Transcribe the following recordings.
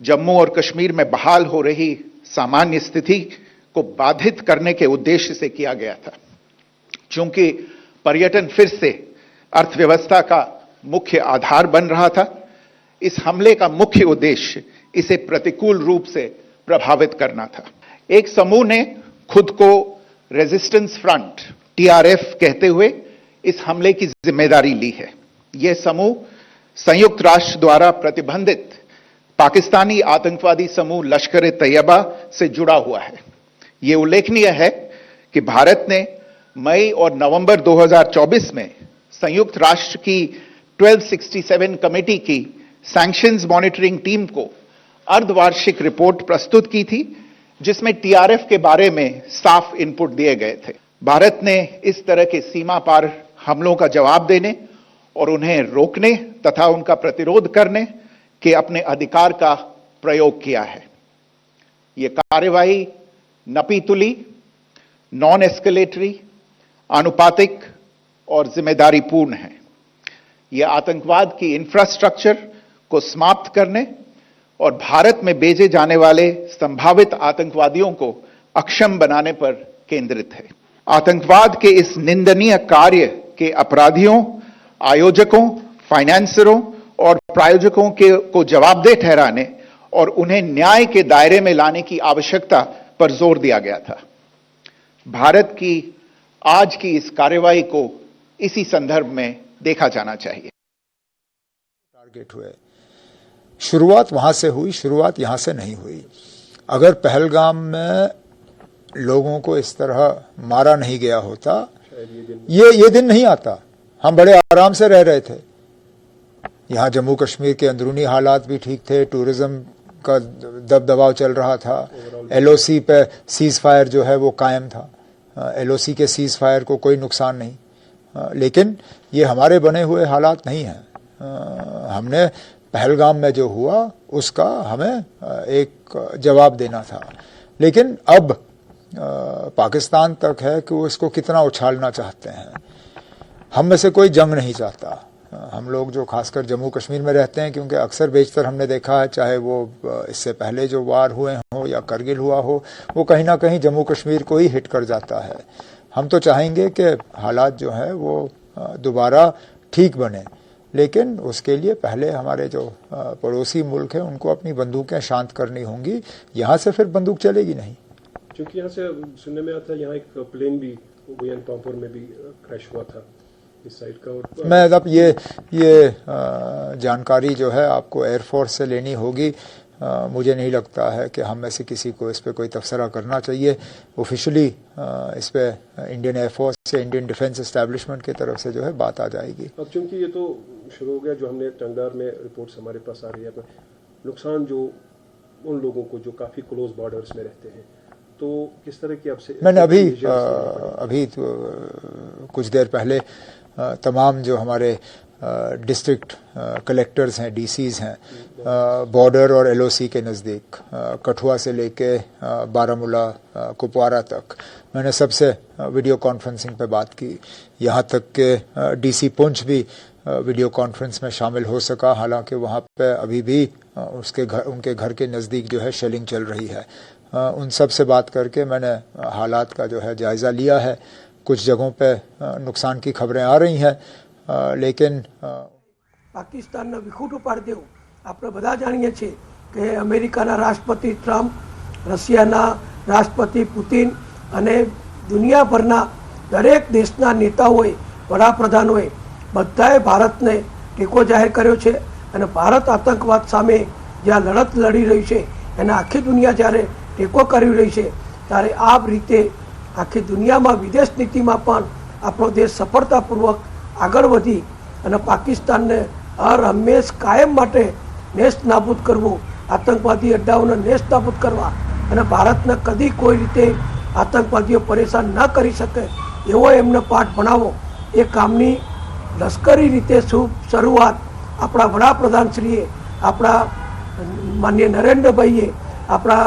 जम्मू और कश्मीर में बहाल हो रही सामान्य स्थिति को बाधित करने के उद्देश्य से किया गया था। क्योंकि पर्यटन फिर से अर्थव्यवस्था का मुख्य आधार बन रहा था, इस हमले का मुख्य उद्देश्य इसे प्रतिकूल रूप से प्रभावित करना था। एक समूह ने खुद को रेजिस्टेंस फ्रंट टीआरएफ कहते हुए इस हमले की ज़िम्मेदारी ली है। यह समूह संयुक्त राष्ट्र द्वारा प्रतिबंधित पाकिस्तानी आतंकवादी समूह लश्कर ए तैयबा से जुड़ा हुआ है। यह उल्लेखनीय है कि भारत ने मई और नवंबर 2024 में संयुक्त राष्ट्र की 1267 कमेटी की सैंक्शंस मॉनिटरिंग टीम को अर्धवार्षिक रिपोर्ट प्रस्तुत की थी, जिसमें टीआरएफ के बारे में साफ़ इनपुट दिए गए थे। भारत ने इस तरह के सीमा पार हमलों का जवाब देने और उन्हें रोकने तथा उनका प्रतिरोध करने के अपने अधिकार का प्रयोग किया है। यह कार्यवाही नपीतुली नॉन एस्केलेटरी आनुपातिक और जिम्मेदारीपूर्ण है। यह आतंकवाद की इंफ्रास्ट्रक्चर को समाप्त करने और भारत में भेजे जाने वाले संभावित आतंकवादियों को अक्षम बनाने पर केंद्रित है। आतंकवाद के इस निंदनीय कार्य के अपराधियों, आयोजकों फाइनेंसरों और प्रायोजकों के को जवाबदेह ठहराने और उन्हें न्याय के दायरे में लाने की आवश्यकता पर ज़ोर दिया गया था। भारत की आज की इस कार्यवाही को इसी संदर्भ में देखा जाना चाहिए। टारगेट हुए। शुरुआत वहाँ से हुई शुरुआत यहाँ से नहीं हुई। अगर पहलगाम में लोगों को इस तरह मारा नहीं गया होता ये ये दिन नहीं आता। हम बड़े आराम से रह रहे थे। यहाँ जम्मू कश्मीर के अंदरूनी हालात भी ठीक थे टूरिज़्म का दबदबाव चल रहा था। एलओसी पे सीज फायर जो है वो कायम था। एलओसी के सीज फायर को कोई नुकसान नहीं। लेकिन ये हमारे बने हुए हालात नहीं हैं। हमने पहलगाम में जो हुआ उसका हमें एक जवाब देना था। लेकिन अब पाकिस्तान तक है कि वो इसको कितना उछालना चाहते हैं। हम में से कोई जंग नहीं चाहता। हम लोग जो खासकर जम्मू कश्मीर में रहते हैं, क्योंकि अक्सर बेशतर हमने देखा है, चाहे वो इससे पहले जो वार हुए हों या करगिल हुआ हो, वो कहीं ना कहीं जम्मू कश्मीर को ही हिट कर जाता है। हम तो चाहेंगे कि हालात जो है, वो दोबारा ठीक बने, लेकिन उसके लिए पहले हमारे जो पड़ोसी मुल्क हैं, उनको अपनी बंदूकें शांत करनी होंगी। यहाँ से फिर बंदूक चलेगी नहीं। क्योंकि यहाँ से सुनने में आता है यहाँ एक प्लेन भी में भी क्रैश हुआ था। इस साइड का और मैं अब ये ये जानकारी जो है आपको एयरफोर्स से लेनी होगी। आ, मुझे नहीं लगता है कि हम में से किसी को इस पर कोई तबसरा करना चाहिए। ऑफिशियली इस पर इंडियन एयरफोर्स से इंडियन डिफेंस इस्टेब्लिशमेंट की तरफ़ से जो है बात आ जाएगी। अब चूँकि ये तो शुरू हो गया जो हमने टंगदार में रिपोर्ट्स हमारे पास आ रही है नुकसान जो उन लोगों को जो काफ़ी क्लोज बॉर्डर्स में रहते हैं तो किस तरह की आपसे मैंने अभी आ, अभी तो कुछ देर पहले तमाम जो हमारे डिस्ट्रिक्ट कलेक्टर्स हैं डीसीज हैं बॉर्डर और एलओसी के नज़दीक कठुआ से लेके बारामूला कुपवारा तक। मैंने सबसे वीडियो कॉन्फ्रेंसिंग पे बात की। यहाँ तक के डीसी पुंछ भी वीडियो कॉन्फ्रेंस में शामिल हो सका। हालाँकि वहाँ पे अभी भी उसके घर, उनके घर के नज़दीक जो है शेलिंग चल रही है। उन सबसे बात करके मैंने हालात का जो है जायज़ा लिया है। कुछ जगहों पे नुकसान की खबरें आ रही हैं લેકિન પાકિસ્તાનને વિખૂટું પાડી દેવું આપણે બધા જાણીએ છીએ કે અમેરિકાના રાષ્ટ્રપતિ ટ્રમ્પ રશિયાના રાષ્ટ્રપતિ પુતિન અને દુનિયાભરના દરેક દેશના નેતાઓએ વડાપ્રધાનોએ બધાએ ભારતને ટેકો જાહેર કર્યો છે અને ભારત આતંકવાદ સામે જ્યાં લડત લડી રહ્યું છે એને આખી દુનિયા જ્યારે ટેકો કરી રહી છે ત્યારે આ રીતે આખી દુનિયામાં વિદેશ નીતિમાં પણ આપણો દેશ સફળતાપૂર્વક આગળ વધી અને પાકિસ્તાનને હર હંમેશ કાયમ માટે નેસ્ત નાબૂદ કરવું, આતંકવાદી અડ્ડાઓને નેસ્ત નાબૂદ કરવા અને ભારતને કદી કોઈ રીતે આતંકવાદીઓ પરેશાન ન કરી શકે એવો એમને પાઠ ભણાવો. એ કામની લશ્કરી રીતે શરૂઆત આપણા વડાપ્રધાનશ્રીએ, આપણા માન્ય નરેન્દ્રભાઈએ, આપણા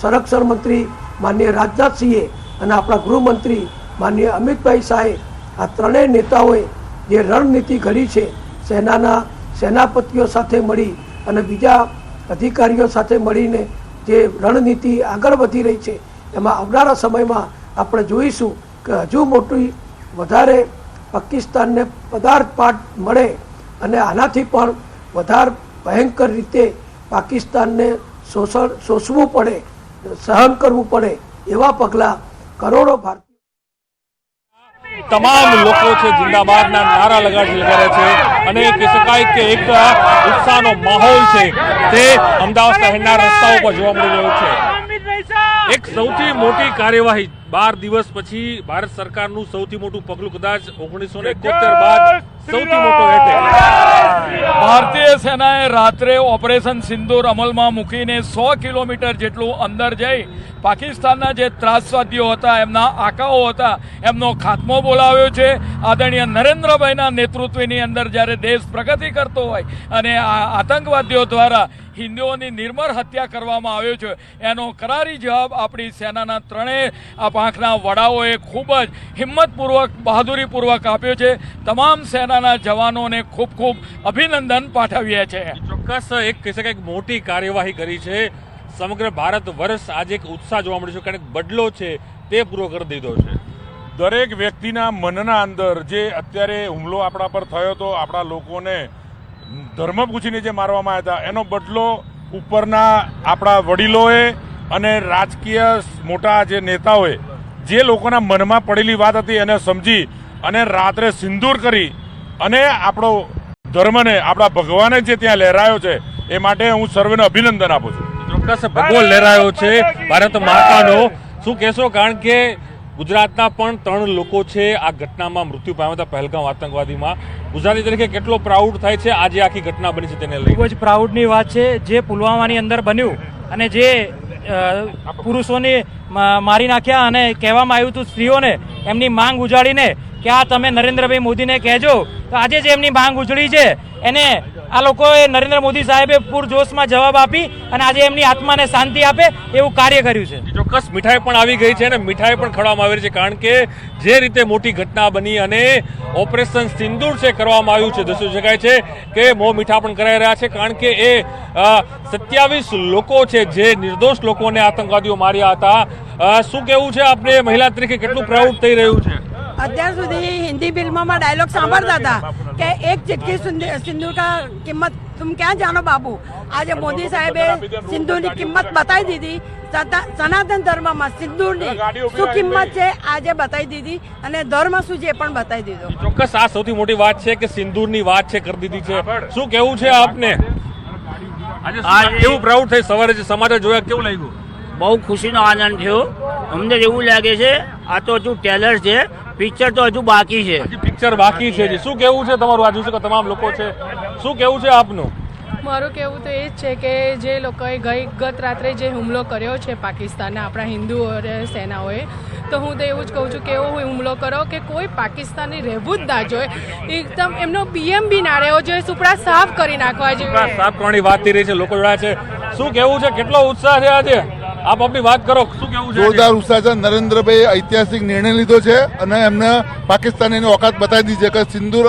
સંરક્ષણ મંત્રી માન્ય રાજનાથસિંહે અને આપણા ગૃહમંત્રી માન્ય અમિતભાઈ શાહે આ ત્રણેય નેતાઓએ જે રણનીતિ ઘડી છે, સેનાના સેનાપતિઓ સાથે મળી અને બીજા અધિકારીઓ સાથે મળીને જે રણનીતિ આગળ વધી રહી છે, એમાં આવનારા સમયમાં આપણે જોઈશું કે હજુ મોટી વધારે પાકિસ્તાનને પદાર્થ પાઠ મળે અને આનાથી પણ વધારે ભયંકર રીતે પાકિસ્તાનને શોષણ, શોષવું પડે સહન કરવું પડે એવા પગલાં કરોડો ભારતીય તમામ લોકો છે જિંદાબાદના નારા લગાડી લગાડે છે અને કહી શકાય કે એક ઉત્સાહનો માહોલ છે તે અમદાવાદ શહેરના રસ્તાઓ પર જોવા મળી રહ્યો છે. એક સૌથી મોટી કાર્યવાહી બાર દિવસ પછી ભારત સરકારનું સૌથી મોટું પગલું કદાચ ઓગણીસો ને એકોતેર બાદ સૌથી મોટો એટેક ભારતીય સેનાએ રાત્રે ઓપરેશન સિંદૂર અમલમાં મૂકીને સો કિલોમીટર જેટલું અંદર જઈ પાકિસ્તાનના જે ત્રાસવાદીઓ હતા, એમના આકાઓ હતા, એમનો ખાત્મો બોલાવ્યો છે. આદરણીય નરેન્દ્રભાઈના નેતૃત્વની અંદર જ્યારે દેશ પ્રગતિ કરતો હોય અને આ આતંકવાદીઓ દ્વારા હિન્દુઓની નિર્મળ હત્યા કરવામાં આવ્યો છે, એનો કરારી જવાબ આપણી સેનાના ત્રણેય આ પાંખના વડાઓએ ખૂબ જ હિંમતપૂર્વક, બહાદુરીપૂર્વક આપ્યો છે. તમામ સેનાના જવાનોને ખૂબ ખૂબ અભિનંદન પાઠવીએ છીએ ચોક્કસ એક કહી શકાય મોટી કાર્યવાહી કરી છે. સમગ્ર ભારત વર્ષ આજે એક ઉત્સાહ જોવા મળ્યો છે કારણ કે બદલો છે તે પૂરો કરી દીધો છે. દરેક વ્યક્તિના મનના અંદર જે અત્યારે હુમલો આપણા પર થયો હતો આપણા લોકોને ધર્મ પૂછીને જે મારવામાં આવ્યા હતા એનો બદલો ઉપરના આપણા વડીલોએ અને રાજકીય મોટા જે નેતાઓએ જે લોકોના મનમાં પડેલી વાત હતી એને સમજી અને રાત્રે સિંદૂર કરી અને આપણો ધર્મને આપણા ભગવાને જે ત્યાં લહેરાયો છે એ માટે હું સર્વેને અભિનંદન આપું છું. ચોક્કસ ભગવો લહેરાયો છે ભારત માતાનો શું કહેશો? કારણ કે ગુજરાતના પણ ત્રણ લોકો છે આ ઘટનામાં મૃત્યુ પામ્યા હતા પહેલગામ આતંકવાદીમાં. ગુજરાતી તરીકે કેટલો પ્રાઉડ થાય છે? આજે આખી ઘટના બની છે તેને લઈ ખૂબ જ પ્રાઉડની વાત છે. જે પુલવામાની અંદર બન્યું અને જે પુરુષોને મારી નાખ્યા અને કહેવામાં આવ્યું હતું સ્ત્રીઓને એમની માંગ ઉજાડીને કે આ તમે નરેન્દ્રભાઈ મોદીને કહેજો? તો આજે જે એમની માંગ ઉજળી છે, એને આ લોકોએ નરેન્દ્ર મોદી સાહેબે પૂરજોશમાં જવાબ આપી અને આજે એમની આત્માને શાંતિ આપે એવું કાર્ય કર્યું છે. ચોક્કસ મીઠાઈ પણ આવી ગઈ છે અને મીઠાઈ પણ ખડવામાં આવી છે, કારણ કે જે રીતે મોટી ઘટના બની અને ઓપરેશન સિંદૂર છે કરવામાં આવ્યું છે દર્શી શકાય છે કે મો મીઠા પણ કરાઈ રહ્યા છે, કારણ કે એ સત્યાવીસ લોકો છે, જે નિર્દોષ લોકોને આતંકવાદીઓ માર્યા હતા. શું કેવું છે આપણે મહિલા તરીકે કેટલું પ્રાઉડ થઈ રહ્યું છે? અત્યાર સુધી હિન્દી ફિલ્મોમાં ડાયલોગ સાંભળતા હતા કે એક ચિટકી સિંદૂર કા કિંમત તુમ ક્યાં જાણો બાબુ આજે મોદી સાહેબે સિંદૂરની કિંમત બતાવી દીધી. સનાતન ધર્મમાં સિંદૂરની શું કિંમત છે આજે બતાવી દીધી અને ધર્મ શું છે પણ બતાવી દીધો. ચોક્કસ આ સૌથી મોટી વાત છે કે સિંદૂરની વાત છે કરી દીધી છે. શું કેવું છે આપને? આજે કેવું પ્રાઉડ થઈ સવારે જે સમાચાર જોયા કેવું લાગ્યું? બહુ ખુશીનો આનંદ થયો. અમને એવું લાગે છે આ તો હજુ ટેલર છે પિક્ચર તો હજુ બાકી છે. હજી પિક્ચર બાકી છે. શું કેવું છે તમારું? આજુ છે તમામ લોકો છે. શું કેવું છે આપનું? મારું કહેવું તો એ જ છે કે જે લોકોએ ગઈ ગત રાત્રે જે હુમલો કર્યો છે પાકિસ્તાનના આપણા હિન્દુઓ સેનાઓએ તો હું તો એવું જ કહું છું કે એવો હુમલો કરો કે કોઈ પાકિસ્તાની રહેવું જ ના જોઈએ. એકદમ એમનો પીએમ બી ના રહેવો જોઈએ સુપડા સાફ કરી નાખવા જોઈએ સાફ કરવાની વાત થઈ રહી છે લોકો જોડાયા છે. શું કેવું છે? કેટલો ઉત્સાહ છે આજે? આપ આપની વાત કરો શું કેવું છે? જોરદાર ઉત્સાહ છે નરેન્દ્રભાઈ ઐતિહાસિક નિર્ણય લીધો છે અને એમને પાકિસ્તાનીની ઓકાત બતાવી દીધી છે કે સિંદૂર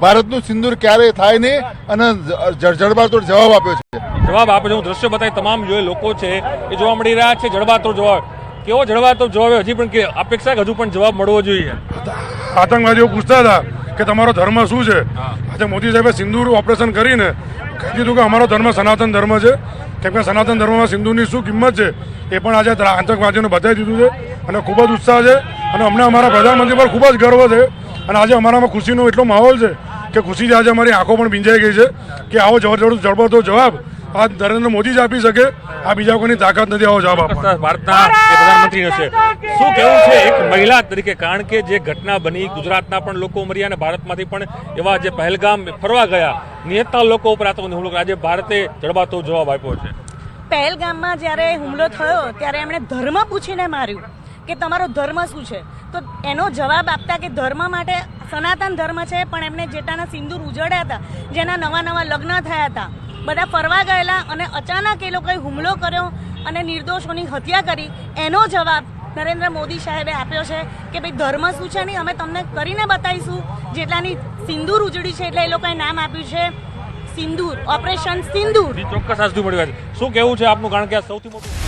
ભારતનું સિંદૂર ક્યારે થાય નહીં અને જળબાતોડ જડબાતોડ જવાબ આપ્યો છે. જવાબ આપે છે. હું દ્રશ્ય બતાવી તમામ જે લોકો છે એ જોવા મળી રહ્યા છે. જડબાતો જવાબ. કેવો જડબાતો જવાબ હજી પણ કે અપેક્ષા કે હજુ પણ જવાબ મળવો જોઈએ. આતંકવાદીઓ પૂછતા હતા કે તમારો ધર્મ શું છે? આજે મોદી સાહેબે સિંદૂર ઓપરેશન કરીને કહી દીધું કે અમારો ધર્મ સનાતન ધર્મ છે. કેમ કે સનાતન ધર્મમાં સિંધુની શું કિંમત છે એ પણ આજે આતંકવાદીઓને બતાવી દીધું છે અને ખૂબ જ ઉત્સાહ છે. અને અમને અમારા પ્રધાનમંત્રી પર ખૂબ જ ગર્વ છે. અને આજે અમારામાં ખુશીનો એટલો માહોલ છે કે ખુશીથી આજે અમારી આંખો પણ ભીંજાઈ ગઈ છે કે આવો જબરજસ્ત જડબડતો જવાબ આ નરેન્દ્ર મોદી જ આપી શકે. આ બીજા કોઈની તાકાત નથી. આવો જવાબ ચોક્કસ ભારતના પ્રધાનમંત્રીનો છે. શું કેવું છે? એક મહિલા તરીકે કારણ કે જે ઘટના બની ગુજરાતના પણ લોકો મર્યા અને ભારતમાંથી પણ એવા જે પહેલગામ ફરવા ગયા નિયતતા લોકો ઉપર આતંકવાદી હુમલો. આજે ભારતે જડબાતો જવાબ આપ્યો છે. પહેલગામમાં જ્યારે હુમલો થયો ત્યારે એમણે ધર્મ પૂછીને માર્યું કે તમારો ધર્મ શું છે? તો એનો જવાબ આપતા કે ધર્મ માટે સનાતન ધર્મ છે પણ એમને જેટાના સિંદૂર ઉજળ્યા હતા જેના નવા નવા લગ્ન થયા હતા. બધા ફરવા ગયેલા અને અચાનક એ લોકોએ હુમલો કર્યો અને નિર્દોષોની હત્યા કરી. એનો જવાબ નરેન્દ્ર મોદી સાહેબે આપ્યો છે કે ભાઈ ધર્મ શું છે નહીં? અમે તમને કરીને બતાવીશું. જેટલાની સિંદૂર ઉજળી છે એટલે એ લોકોએ નામ આપ્યું છે સિંદૂર, ઓપરેશન સિંદૂર. ચોક્કસ શું કેવું છે આપનું? કારણ કે સૌથી મોટું